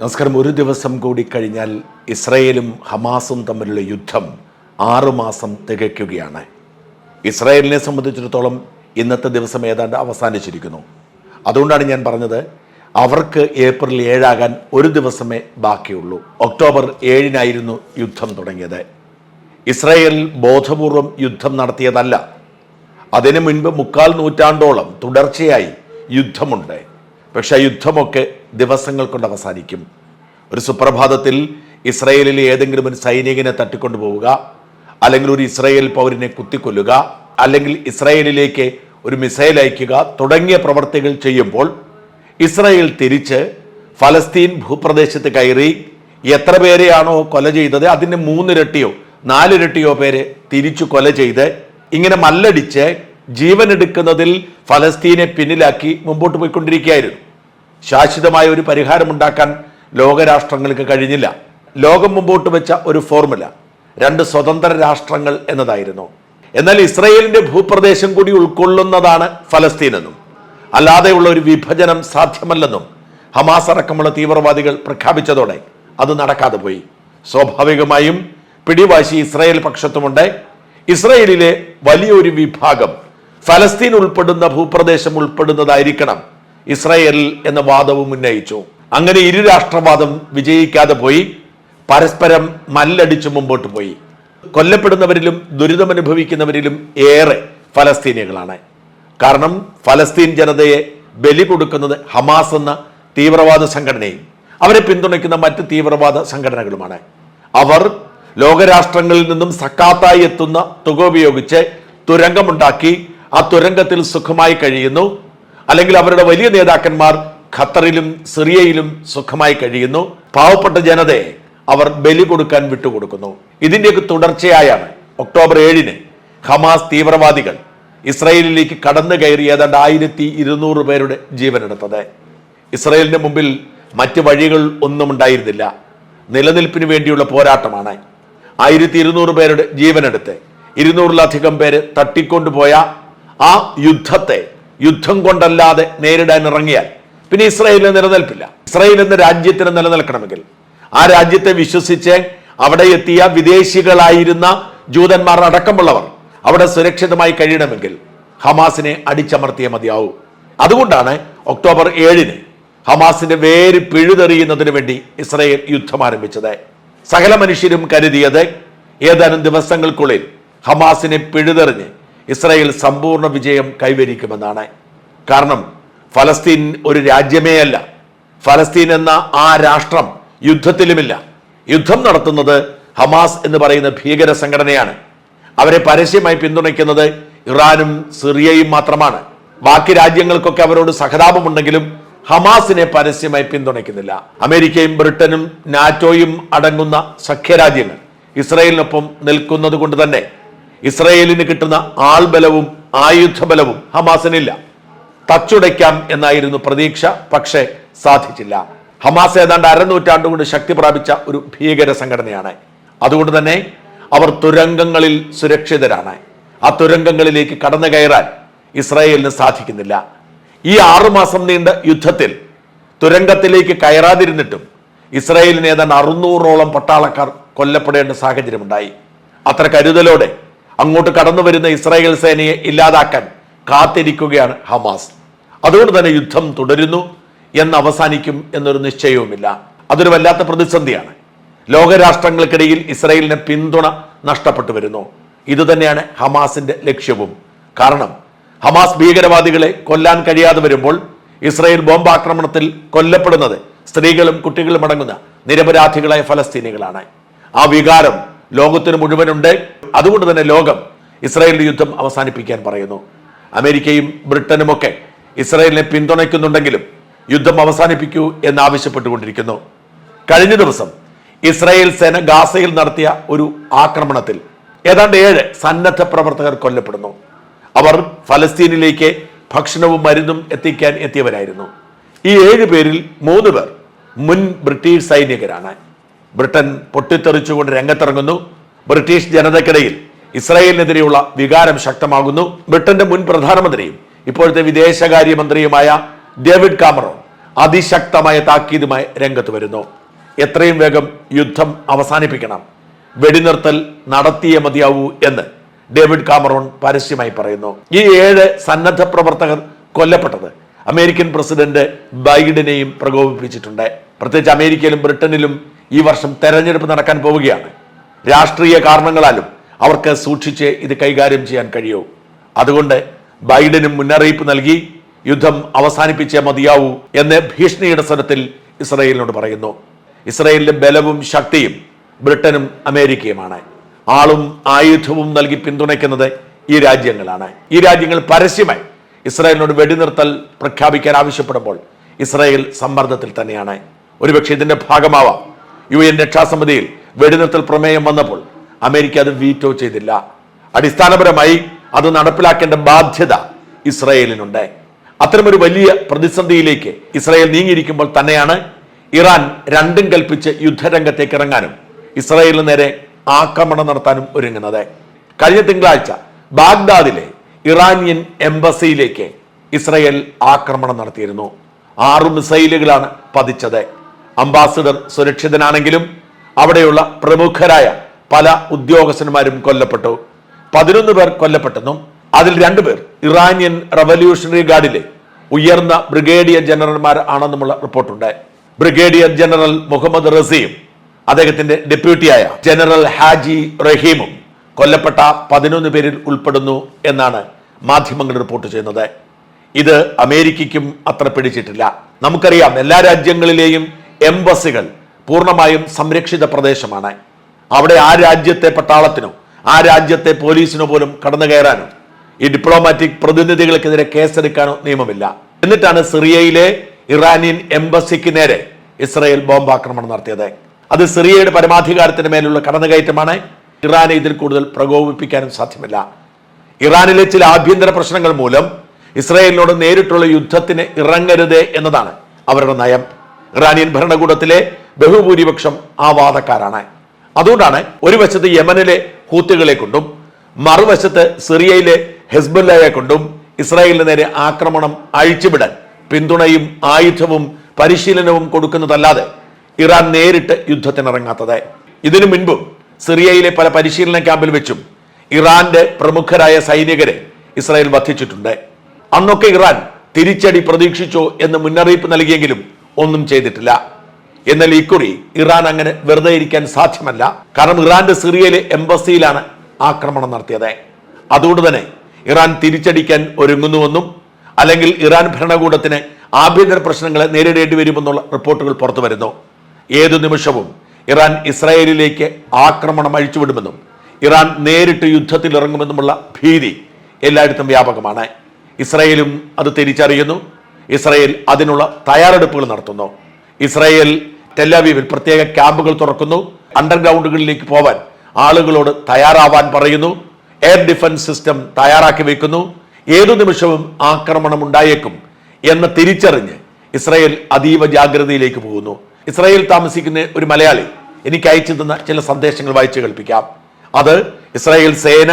നമസ്കാരം. ഒരു ദിവസം കൂടി കഴിഞ്ഞാൽ ഇസ്രയേലും ഹമാസും തമ്മിലുള്ള യുദ്ധം ആറുമാസം തികയ്ക്കുകയാണ്. ഇസ്രായേലിനെ സംബന്ധിച്ചിടത്തോളം ഇന്നത്തെ ദിവസം ഏതാണ്ട് അവസാനിച്ചിരിക്കുന്നു. അതുകൊണ്ടാണ് ഞാൻ പറഞ്ഞത് അവർക്ക് ഏപ്രിൽ ഏഴാകാൻ ഒരു ദിവസമേ ബാക്കിയുള്ളൂ. ഒക്ടോബർ ഏഴിനായിരുന്നു യുദ്ധം തുടങ്ങിയത്. ഇസ്രായേൽ ബോധപൂർവം യുദ്ധം നടത്തിയതല്ല. അതിനു മുൻപ് മുക്കാൽ നൂറ്റാണ്ടോളം തുടർച്ചയായി യുദ്ധമുണ്ട്. പക്ഷെ യുദ്ധമൊക്കെ ദിവസങ്ങൾ കൊണ്ട് അവസാനിക്കും. ഒരു സുപ്രഭാതത്തിൽ ഇസ്രയേലിലെ ഏതെങ്കിലും ഒരു സൈനികനെ തട്ടിക്കൊണ്ടു പോവുക അല്ലെങ്കിൽ ഒരു ഇസ്രയേൽ പൗരനെ കുത്തിക്കൊല്ലുക അല്ലെങ്കിൽ ഇസ്രയേലിലേക്ക് ഒരു മിസൈൽ അയക്കുക തുടങ്ങിയ പ്രവർത്തികൾ ചെയ്യുമ്പോൾ ഇസ്രയേൽ തിരിച്ച് ഫലസ്തീൻ ഭൂപ്രദേശത്ത് കയറി എത്ര പേരെയാണോ കൊല ചെയ്തത് അതിന്റെ മൂന്നിരട്ടിയോ നാലിരട്ടിയോ പേരെ തിരിച്ചു കൊല ചെയ്ത് ഇങ്ങനെ മല്ലടിച്ച് ജീവനെടുക്കുന്നതിൽ ഫലസ്തീനെ പിന്നിലാക്കി മുമ്പോട്ട് പോയിക്കൊണ്ടിരിക്കുകയായിരുന്നു. ശാശ്വതമായ ഒരു പരിഹാരമുണ്ടാക്കാൻ ലോകരാഷ്ട്രങ്ങൾക്ക് കഴിഞ്ഞില്ല. ലോകം മുമ്പോട്ട് വെച്ച ഒരു ഫോർമുല രണ്ട് സ്വതന്ത്ര രാഷ്ട്രങ്ങൾ എന്നതായിരുന്നു. എന്നാൽ ഇസ്രയേലിന്റെ ഭൂപ്രദേശം കൂടി ഉൾക്കൊള്ളുന്നതാണ് ഫലസ്തീൻ എന്നും അല്ലാതെയുള്ള ഒരു വിഭജനം സാധ്യമല്ലെന്നും ഹമാസ് അടക്കമുള്ള തീവ്രവാദികൾ പ്രഖ്യാപിച്ചതോടെ അത് നടക്കാതെ പോയി. സ്വാഭാവികമായും പിടിവാശി ഇസ്രായേൽ പക്ഷത്തുമുണ്ട്. ഇസ്രയേലിലെ വലിയൊരു വിഭാഗം ഫലസ്തീൻ ഉൾപ്പെടുന്ന ഭൂപ്രദേശം ഉൾപ്പെടുന്നതായിരിക്കണം ഇസ്രായേൽ എന്ന വാദവും ഉന്നയിച്ചു. അങ്ങനെ ഇരു രാഷ്ട്രവാദം വിജയിക്കാതെ പോയി. പരസ്പരം മല്ലടിച്ചു മുമ്പോട്ട് പോയി. കൊല്ലപ്പെടുന്നവരിലും ദുരിതമനുഭവിക്കുന്നവരിലും ഏറെ ഫലസ്തീനികളാണ്. കാരണം ഫലസ്തീൻ ജനതയെ ബലി കൊടുക്കുന്നത് ഹമാസ് എന്ന തീവ്രവാദ സംഘടനയും അവരെ പിന്തുണയ്ക്കുന്ന മറ്റ് തീവ്രവാദ സംഘടനകളുമാണ്. അവർ ലോകരാഷ്ട്രങ്ങളിൽ നിന്നും സക്കാത്തായി എത്തുന്ന തുക ഉപയോഗിച്ച് തുരങ്കമുണ്ടാക്കി ആ തുരങ്കത്തിൽ സുഖമായി കഴിയുന്നു. അല്ലെങ്കിൽ അവരുടെ വലിയ നേതാക്കന്മാർ ഖത്തറിലും സിറിയയിലും സുഖമായി കഴിയുന്നു. പാവപ്പെട്ട ജനതയെ അവർ ബലി കൊടുക്കാൻ വിട്ടുകൊടുക്കുന്നു. ഇതിന്റെയൊക്കെ തുടർച്ചയായാണ് ഒക്ടോബർ ഏഴിന് ഹമാസ് തീവ്രവാദികൾ ഇസ്രയേലിലേക്ക് കടന്നു കയറി ഏതാണ്ട് ആയിരത്തി ഇരുന്നൂറ് പേരുടെ ജീവനെടുത്തത് ഇസ്രയേലിന് മുമ്പിൽ മറ്റ് വഴികൾ ഒന്നും ഉണ്ടായിരുന്നില്ല. നിലനിൽപ്പിന് വേണ്ടിയുള്ള പോരാട്ടമാണ് ആയിരത്തി ഇരുന്നൂറ് പേരുടെ ജീവനെടുത്ത്. ഇരുന്നൂറിലധികം പേര് തട്ടിക്കൊണ്ടുപോയ ആ യുദ്ധത്തെ യുദ്ധം കൊണ്ടല്ലാതെ നേരിടാൻ ഇറങ്ങിയാൽ പിന്നെ ഇസ്രായേലിന് നിലനിൽപ്പില്ല. ഇസ്രായേൽ എന്ന രാജ്യത്തിന് നിലനിൽക്കണമെങ്കിൽ. ആ രാജ്യത്തെ വിശ്വസിച്ച് അവിടെ എത്തിയ വിദേശികളായിരുന്ന ജൂതന്മാർ അടക്കമുള്ളവർ അവിടെ സുരക്ഷിതമായി കഴിയണമെങ്കിൽ ഹമാസിനെ അടിച്ചമർത്തിയേ മതിയാവൂ. അതുകൊണ്ടാണ് ഒക്ടോബർ ഏഴിന് ഹമാസിന്റെ വേര് പിഴുതെറിയുന്നതിന് വേണ്ടി ഇസ്രായേൽ യുദ്ധം ആരംഭിച്ചത്. സകല മനുഷ്യരും കരുതിയത് ഏതാനും ദിവസങ്ങൾക്കുള്ളിൽ ഹമാസിനെ പിഴുതെറിഞ്ഞ് ഇസ്രായേൽ സമ്പൂർണ വിജയം കൈവരിക്കുമെന്നാണ്. കാരണം ഫലസ്തീൻ ഒരു രാജ്യമേ അല്ല. ഫലസ്തീൻ എന്ന ആ രാഷ്ട്രം യുദ്ധത്തിലുമില്ല. യുദ്ധം നടത്തുന്നത് ഹമാസ് എന്ന് പറയുന്ന ഭീകര സംഘടനയാണ്. അവരെ പരസ്യമായി പിന്തുണയ്ക്കുന്നത് ഇറാനും സിറിയയും മാത്രമാണ്. ബാക്കി രാജ്യങ്ങൾക്കൊക്കെ അവരോട് സഹതാപമുണ്ടെങ്കിലും ഹമാസിനെ പരസ്യമായി പിന്തുണയ്ക്കുന്നില്ല. അമേരിക്കയും ബ്രിട്ടനും നാറ്റോയും അടങ്ങുന്ന സഖ്യരാജ്യങ്ങൾ ഇസ്രായേലിനൊപ്പം നിൽക്കുന്നത് കൊണ്ട് തന്നെ ഇസ്രയേലിന് കിട്ടുന്ന ആൾബലവും ആയുധബലവും ഹമാസിനില്ല. തച്ചുടയ്ക്കാം എന്നായിരുന്നു പ്രതീക്ഷ പക്ഷേ സാധിച്ചില്ല. ഹമാസ് ഏതാണ്ട് അരനൂറ്റാണ്ട് കൊണ്ട് ശക്തി പ്രാപിച്ച ഒരു ഭീകര സംഘടനയാണ്. അതുകൊണ്ട് തന്നെ അവർ തുരങ്കങ്ങളിൽ സുരക്ഷിതരാണ്. ആ തുരങ്കങ്ങളിലേക്ക് കടന്നു കയറാൻ ഇസ്രായേലിന് സാധിക്കുന്നില്ല. ഈ ആറുമാസം നീണ്ട യുദ്ധത്തിൽ തുരങ്കത്തിലേക്ക് കയറാതിരുന്നിട്ടും ഇസ്രായേലിന് ഏതാണ്ട് അറുന്നൂറോളം പട്ടാളക്കാർ കൊല്ലപ്പെടേണ്ട സാഹചര്യമുണ്ടായി. അത്ര കരുതലോടെ അങ്ങോട്ട് കടന്നു വരുന്ന ഇസ്രായേൽ സേനയെ ഇല്ലാതാക്കാൻ കാത്തിരിക്കുകയാണ് ഹമാസ്. അതുകൊണ്ട് തന്നെ യുദ്ധം തുടരുന്നു എന്ന് അവസാനിക്കും എന്നൊരു നിശ്ചയവുമില്ല. അതൊരു വല്ലാത്ത പ്രതിസന്ധിയാണ്. ലോകരാഷ്ട്രങ്ങൾക്കിടയിൽ ഇസ്രായേലിന് പിന്തുണ നഷ്ടപ്പെട്ടു വരുന്നു. ഇതുതന്നെയാണ് ഹമാസിന്റെ ലക്ഷ്യവും. കാരണം ഹമാസ് ഭീകരവാദികളെ കൊല്ലാൻ കഴിയാതെ വരുമ്പോൾ ഇസ്രായേൽ ബോംബാക്രമണത്തിൽ കൊല്ലപ്പെടുന്നത് സ്ത്രീകളും കുട്ടികളും അടങ്ങുന്ന നിരപരാധികളായ ഫലസ്തീനികളാണ്. ആ വികാരം ലോകത്തിന് മുഴുവനുണ്ട്. അതുകൊണ്ട് തന്നെ ലോകം ഇസ്രായേലിന്റെ യുദ്ധം അവസാനിപ്പിക്കാൻ പറയുന്നു. അമേരിക്കയും ബ്രിട്ടനുമൊക്കെ ഇസ്രായേലിനെ പിന്തുണയ്ക്കുന്നുണ്ടെങ്കിലും യുദ്ധം അവസാനിപ്പിക്കൂ എന്ന് ആവശ്യപ്പെട്ടുകൊണ്ടിരിക്കുന്നു. കഴിഞ്ഞ ദിവസം ഇസ്രായേൽ സേന ഗാസയിൽ നടത്തിയ ഒരു ആക്രമണത്തിൽ ഏതാണ്ട് ഏഴ് സന്നദ്ധ പ്രവർത്തകർ കൊല്ലപ്പെടുന്നു. അവർ ഫലസ്തീനിലേക്ക് ഭക്ഷണവും മരുന്നും എത്തിക്കാൻ എത്തിയവരായിരുന്നു. ഈ ഏഴ് പേരിൽ മൂന്ന് പേർ മുൻ ബ്രിട്ടീഷ് സൈനികരാണ്. ബ്രിട്ടൻ പൊട്ടിത്തെറിച്ചുകൊണ്ട് രംഗത്തിറങ്ങുന്നു. ബ്രിട്ടീഷ് ജനതയ്ക്കിടയിൽ ഇസ്രായേലിനെതിരെയുള്ള വികാരം ശക്തമാകുന്നു. ബ്രിട്ടന്റെ മുൻ പ്രധാനമന്ത്രിയും ഇപ്പോഴത്തെ വിദേശകാര്യമന്ത്രിയുമായ ഡേവിഡ് കാമറോൺ അതിശക്തമായ താക്കീതുമായി രംഗത്ത് വരുന്നു. എത്രയും വേഗം യുദ്ധം അവസാനിപ്പിക്കണം. വെടിനിർത്തൽ നടത്തിയേ മതിയാവൂ എന്ന് ഡേവിഡ് കാമറോൺ പരസ്യമായി പറയുന്നു. ഈ ഏഴ് സന്നദ്ധ പ്രവർത്തകർ കൊല്ലപ്പെട്ടത് അമേരിക്കൻ പ്രസിഡന്റ് ബൈഡനെയും പ്രകോപിപ്പിച്ചിട്ടുണ്ട്. പ്രത്യേകിച്ച് അമേരിക്കയിലും ബ്രിട്ടനിലും ഈ വർഷം തെരഞ്ഞെടുപ്പ് നടക്കാൻ പോവുകയാണ്. രാഷ്ട്രീയ കാരണങ്ങളാലും അവർക്ക് സൂക്ഷിച്ച് ഇത് കൈകാര്യം ചെയ്യാൻ കഴിയൂ. അതുകൊണ്ട് ബൈഡനും മുന്നറിയിപ്പ് നൽകി യുദ്ധം അവസാനിപ്പിച്ചേ മതിയാവൂ എന്ന് ഭീഷണിയുടെ സ്വരത്തിൽ ഇസ്രയേലിനോട് പറയുന്നു. ഇസ്രയേലിന്റെ ബലവും ശക്തിയും ബ്രിട്ടനും അമേരിക്കയുമാണ്. ആളും ആയുധവും നൽകി പിന്തുണയ്ക്കുന്നത് ഈ രാജ്യങ്ങളാണ്. ഈ രാജ്യങ്ങൾ പരസ്യമായി ഇസ്രായേലിനോട് വെടിനിർത്തൽ പ്രഖ്യാപിക്കാൻ ആവശ്യപ്പെടുമ്പോൾ ഇസ്രായേൽ സമ്മർദ്ദത്തിൽ തന്നെയാണ്. ഒരുപക്ഷെ ഇതിന്റെ ഭാഗമാവാം. യു എൻ രക്ഷാസമിതിയിൽ വെടിനിർത്തൽ പ്രമേയം വന്നപ്പോൾ അമേരിക്ക അത് വീറ്റോ ചെയ്തില്ല. അടിസ്ഥാനപരമായി അത് നടപ്പിലാക്കേണ്ട ബാധ്യത ഇസ്രയേലിനുണ്ട്. അത്തരമൊരു വലിയ പ്രതിസന്ധിയിലേക്ക് ഇസ്രായേൽ നീങ്ങിയിരിക്കുമ്പോൾ തന്നെയാണ് ഇറാൻ രണ്ടും കൽപ്പിച്ച് യുദ്ധരംഗത്തേക്ക് ഇറങ്ങാനും ഇസ്രായേലിന് നേരെ ആക്രമണം നടത്താനും ഒരുങ്ങുന്നത്. കഴിഞ്ഞ തിങ്കളാഴ്ച ബാഗ്ദാദിലെ ഇറാനിയൻ എംബസിയിലേക്ക് ഇസ്രായേൽ ആക്രമണം നടത്തിയിരുന്നു. ആറു മിസൈലുകളാണ് പതിച്ചത്. അംബാസിഡർ സുരക്ഷിതനാണെങ്കിലും അവിടെയുള്ള പ്രമുഖരായ പല ഉദ്യോഗസ്ഥന്മാരും കൊല്ലപ്പെട്ടു. പതിനൊന്ന് പേർ കൊല്ലപ്പെട്ടെന്നും അതിൽ രണ്ടുപേർ ഇറാനിയൻ റവല്യൂഷണറി ഗാർഡിലെ ഉയർന്ന ബ്രിഗേഡിയർ ജനറൽമാർ ആണെന്നുമുള്ള റിപ്പോർട്ടുണ്ട്. ബ്രിഗേഡിയർ ജനറൽ മുഹമ്മദ് റസീം അദ്ദേഹത്തിന്റെ ഡെപ്യൂട്ടിയായ ജനറൽ ഹാജി റഹീമും കൊല്ലപ്പെട്ട പതിനൊന്ന് പേരിൽ ഉൾപ്പെടുന്നു എന്നാണ് മാധ്യമങ്ങൾ റിപ്പോർട്ട് ചെയ്യുന്നത്. ഇത് അമേരിക്കയ്ക്കും അത്ര പിടിച്ചിട്ടില്ല. നമുക്കറിയാം എല്ലാ രാജ്യങ്ങളിലെയും എംബസികൾ പൂർണമായും സംരക്ഷിത പ്രദേശമാണ്. അവിടെ ആ രാജ്യത്തെ പട്ടാളത്തിനോ ആ രാജ്യത്തെ പോലീസിനോ പോലും കടന്നു കയറാനോ ഈ ഡിപ്ലോമാറ്റിക് പ്രതിനിധികൾക്കെതിരെ കേസെടുക്കാനോ നിയമമില്ല. എന്നിട്ടാണ് സിറിയയിലെ ഇറാനിയൻ എംബസിക്ക് നേരെ ഇസ്രായേൽ ബോംബാക്രമണം നടത്തിയത്. അത് സിറിയയുടെ പരമാധികാരത്തിന് മേലുള്ള കടന്നുകയറ്റമാണ്. ഇറാനെ ഇതിൽ കൂടുതൽ പ്രകോപിപ്പിക്കാനും സാധ്യമല്ല. ഇറാനിലെ ചില ആഭ്യന്തര പ്രശ്നങ്ങൾ മൂലം ഇസ്രായേലിനോട് നേരിട്ടുള്ള യുദ്ധത്തിന് ഇറങ്ങരുത് എന്നതാണ് അവരുടെ നയം. ഇറാനിയൻ ഭരണകൂടത്തിലെ ബഹുഭൂരിപക്ഷം ആ വാദക്കാരാണ് അതുകൊണ്ടാണ് ഒരു വശത്ത് യമനിലെ ഹൂത്തുകളെ കൊണ്ടും മറുവശത്ത് സിറിയയിലെ ഹെസ്ബുല്ലയെ കൊണ്ടും ഇസ്രായേലിന് നേരെ ആക്രമണം അഴിച്ചുവിടാൻ പിന്തുണയും ആയുധവും പരിശീലനവും കൊടുക്കുന്നതല്ലാതെ ഇറാൻ നേരിട്ട് യുദ്ധത്തിനിറങ്ങാത്തത്. ഇതിനു മുൻപും സിറിയയിലെ പല പരിശീലന ക്യാമ്പിൽ വെച്ചും ഇറാന്റെ പ്രമുഖരായ സൈനികരെ ഇസ്രായേൽ വധിച്ചിട്ടുണ്ട്. അന്നൊക്കെ ഇറാൻ തിരിച്ചടി പ്രതീക്ഷിച്ചോ എന്ന് മുന്നറിയിപ്പ് നൽകിയെങ്കിലും ഒന്നും ചെയ്തിട്ടില്ല. എന്നാൽ ഇക്കുറി ഇറാൻ അങ്ങനെ വെറുതെ ഇരിക്കാൻ സാധ്യമല്ല. കാരണം ഇറാന്റെ സിറിയയിലെ എംബസിയിലാണ് ആക്രമണം നടത്തിയത്. അതുകൊണ്ട് തന്നെ ഇറാൻ തിരിച്ചടിക്കാൻ ഒരുങ്ങുന്നുവെന്നും അല്ലെങ്കിൽ ഇറാൻ ഭരണകൂടത്തിന് ആഭ്യന്തര പ്രശ്നങ്ങളെ നേരിടേണ്ടി വരുമെന്നുള്ള റിപ്പോർട്ടുകൾ പുറത്തു വരുന്നു. ഏതു നിമിഷവും ഇറാൻ ഇസ്രായേലിലേക്ക് ആക്രമണം അഴിച്ചുവിടുമെന്നും ഇറാൻ നേരിട്ട് യുദ്ധത്തിൽ ഇറങ്ങുമെന്നുമുള്ള ഭീതി എല്ലായിടത്തും വ്യാപകമാണ്. ഇസ്രായേലും അത് തിരിച്ചറിയുന്നു. ഇസ്രായേൽ അതിനുള്ള തയ്യാറെടുപ്പുകൾ നടത്തുന്നു. ഇസ്രയേൽ ടെല്ലാവീവിൽ പ്രത്യേക ക്യാമ്പുകൾ തുറക്കുന്നു. അണ്ടർഗ്രൗണ്ടുകളിലേക്ക് പോവാൻ ആളുകളോട് തയ്യാറാവാൻ പറയുന്നു. എയർ ഡിഫൻസ് സിസ്റ്റം തയ്യാറാക്കി വെക്കുന്നു. ഏതു നിമിഷവും ആക്രമണം ഉണ്ടായേക്കും എന്ന് തിരിച്ചറിഞ്ഞ് ഇസ്രയേൽ അതീവ ജാഗ്രതയിലേക്ക് പോകുന്നു. ഇസ്രയേൽ താമസിക്കുന്ന ഒരു മലയാളി എനിക്ക് അയച്ചു തന്ന ചില സന്ദേശങ്ങൾ വായിച്ചു കേൾപ്പിക്കാം. അത് ഇസ്രായേൽ സേന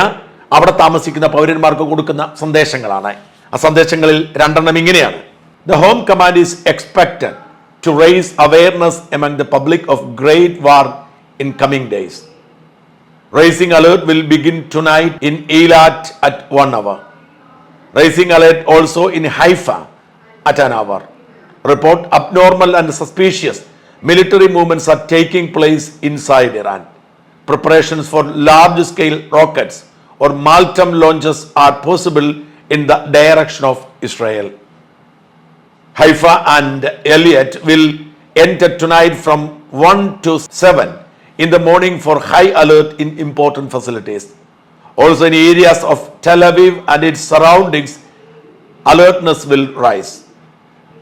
അവിടെ താമസിക്കുന്ന പൗരന്മാർക്ക് കൊടുക്കുന്ന സന്ദേശങ്ങളാണ്. ആ സന്ദേശങ്ങളിൽ രണ്ടെണ്ണം ഇങ്ങനെയാണ്. The Home Command is expected to raise awareness among the public of great war in coming days. Raising alert will begin tonight in Eilat at 1 hour. Raising alert also in Haifa at an hour. Report abnormal and suspicious military movements are taking place inside Iran. Preparations for large scale rockets or Maltam launches are possible in the direction of Israel. Haifa and Elliot will enter tonight from 1 to 7 in the morning for high alert in important facilities. Also, in areas of Tel Aviv and its surroundings, alertness will rise.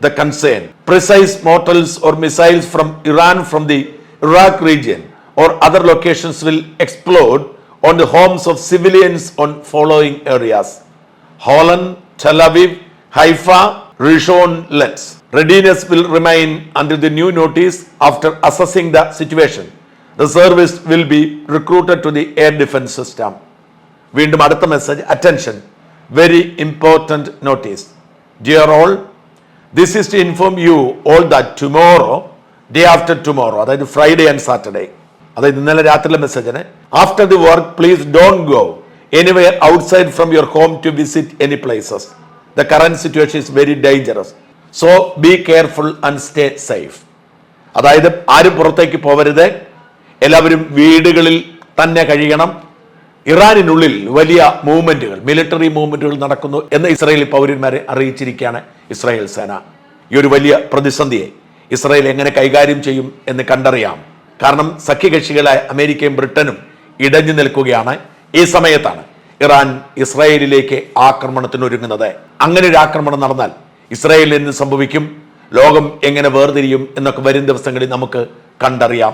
The concern precise mortars or missiles from Iran from the Iraq region or other locations will explode on the homes of civilians on following areas Holland, Tel Aviv, Haifa, Rishon readiness will remain under the new notice after assessing the situation the service will be recruited to the air defense system വീണ്ടും അടുത്ത message attention very important notice dear all this is to inform you all that tomorrow day after tomorrow അതായത് Friday and Saturday അതായത് ഇന്നലെ രാത്രിയിലെ മെസ്സേജിന് after the work please don't go anywhere outside from your home to visit any places the current situation is very dangerous so be careful and stay safe അതായത് ആരും പുറത്തേക്ക് പോവരുത്. എല്ലാവരും വീടുകളിൽ തന്നെ കഴിയണം. ഇറാനിനുള്ളിൽ വലിയ മൂവ്മെന്റുകൾ മിലിറ്ററി മൂവ്മെന്റുകൾ നടക്കുന്നു എന്ന് ഇസ്രായേലി പൗരന്മാരെ അറിയിച്ചിരിക്കുകയാണ് ഇസ്രായേൽ സേന. ഈ ഒരു വലിയ പ്രതിസന്ധിയെ ഇസ്രായേൽ എങ്ങനെ കൈകാര്യം ചെയ്യും എന്ന് കണ്ടറിയാം. കാരണം സഖ്യകക്ഷികളായ അമേരിക്കയും ബ്രിട്ടനും ഇടഞ്ഞു നിൽക്കുകയാണ്. ഈ സമയത്താണ് ഇറാൻ ഇസ്രായേലിലേക്ക് ആക്രമണത്തിന് ഒരുങ്ങുന്നത് അങ്ങനെ ഒരു ആക്രമണം നടന്നാൽ ഇസ്രായേലിൽ എന്ത് സംഭവിക്കും? ലോകം എങ്ങനെ വേർതിരിയും എന്നൊക്കെ വരും ദിവസങ്ങളിൽ നമുക്ക് കണ്ടറിയാം.